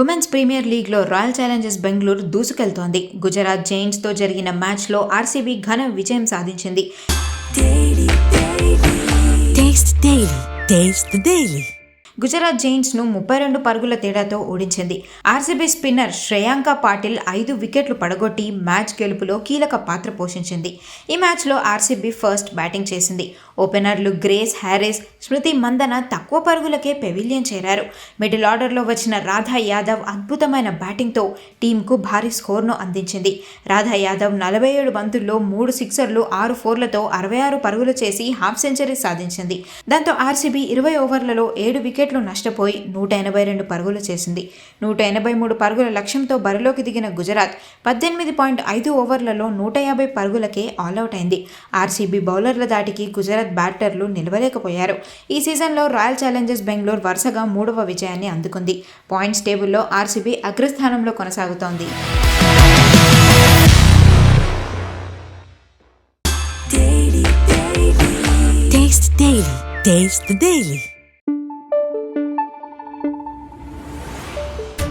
Women's premier లీగ్లో royal Challengers Bengaluru దూసుకెళ్తోంది. గుజరాత్ జైంట్స్తో జరిగిన మ్యాచ్లో ఆర్సీబీ ఘన విజయం సాధించింది. గుజరాత్ జైన్స్ను ముప్పై రెండు పరుగుల తేడాతో ఓడించింది. ఆర్సీబీ స్పిన్నర్ శ్రేయాంక పాటిల్ ఐదు వికెట్లు పడగొట్టి మ్యాచ్ గెలుపులో కీలక పాత్ర పోషించింది. ఈ మ్యాచ్లో ఆర్సీబీ ఫస్ట్ బ్యాటింగ్ చేసింది. ఓపెనర్లు గ్రేస్ హ్యారిస్ స్మృతి మందన తక్కువ పరుగులకే పెవిలియన్ చేరారు. మిడిల్ ఆర్డర్లో వచ్చిన రాధా యాదవ్ అద్భుతమైన బ్యాటింగ్తో టీంకు భారీ స్కోర్ను అందించింది. రాధా యాదవ్ నలభై ఏడు బంతుల్లో మూడు సిక్సర్లు ఆరు ఫోర్లతో అరవై ఆరు పరుగులు చేసి హాఫ్ సెంచరీ సాధించింది. దాంతో ఆర్సీబీ ఇరవై ఓవర్లలో ఏడు వికెట్ వికెట్లు నష్టపోయి నూట ఎనభై రెండు పరుగులు చేసింది నూట ఎనభై మూడు పరుగుల లక్ష్యంతో బరిలోకి దిగిన గుజరాత్ పద్దెనిమిది పాయింట్ ఐదు ఓవర్లలో నూట యాభై పరుగులకే ఆల్అవుట్ అయింది ఆర్సీబీ బౌలర్ల దాటికి గుజరాత్ బ్యాటర్లు నిలవలేకపోయారు ఈ సీజన్లో రాయల్ ఛాలెంజర్స్ బెంగళూరు వరుసగా మూడవ విజయాన్ని అందుకుంది పాయింట్స్ టేబుల్లో ఆర్సీబీ అగ్రస్థానంలో కొనసాగుతోంది Taste the Daily. Taste the Daily.